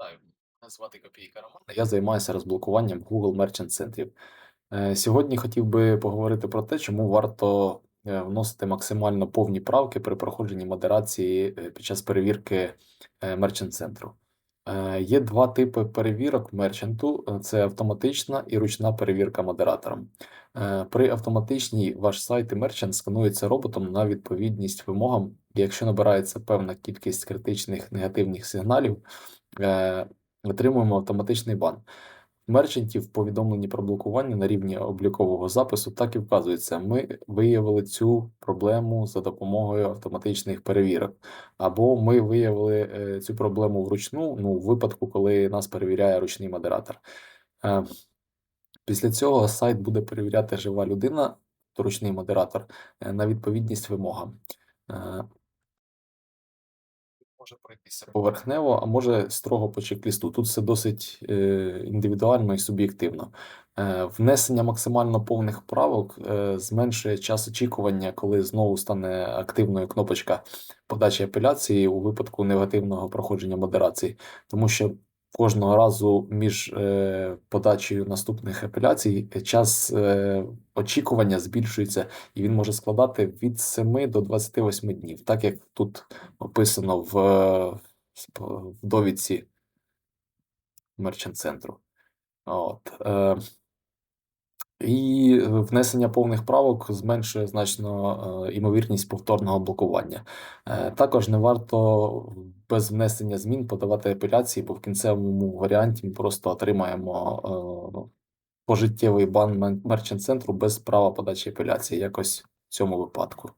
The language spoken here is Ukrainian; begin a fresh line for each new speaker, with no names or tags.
Вітаю, мене звати Копійка Роман. Я займаюся розблокуванням Google Merchant центрів. Е, Сьогодні хотів би поговорити про те, чому варто е, вносити максимально повні правки при проходженні модерації е, під час перевірки Merchant центру. Є два типи перевірок мерчанту: е, це автоматична і ручна перевірка модератором. При автоматичній ваш сайт і мерчант сканується роботом на відповідність вимогам, якщо набирається певна кількість критичних негативних сигналів, е, отримуємо автоматичний бан. В мерчанті в повідомленні про блокування на рівні облікового запису так і вказується: ми виявили цю проблему за допомогою автоматичних перевірок, або ми виявили е, цю проблему вручну, ну, в випадку, коли нас перевіряє ручний модератор. Е, Після цього сайт буде перевіряти жива людина, ручний модератор, е, на відповідність вимогам. Може пройтися поверхнево, а може строго по чек-лісту. Тут все досить е, індивідуально і суб'єктивно. Е, внесення максимально повних правок е, зменшує час очікування, коли знову стане активною кнопочка подачі апеляції у випадку негативного проходження модерації, тому що кожного разу між е, подачею наступних апеляцій е, час е, очікування збільшується, і він може складати від 7 до 28 днів, так як тут описано в, в довідці мерчант центру. От. Е, і внесення повних правок зменшує значно е, імовірність повторного блокування. Е, також не варто без внесення змін подавати апеляції, бо в кінцевому варіанті ми просто отримаємо е, пожиттєвий бан мерчант центру без права подачі апеляції, якось в цьому випадку.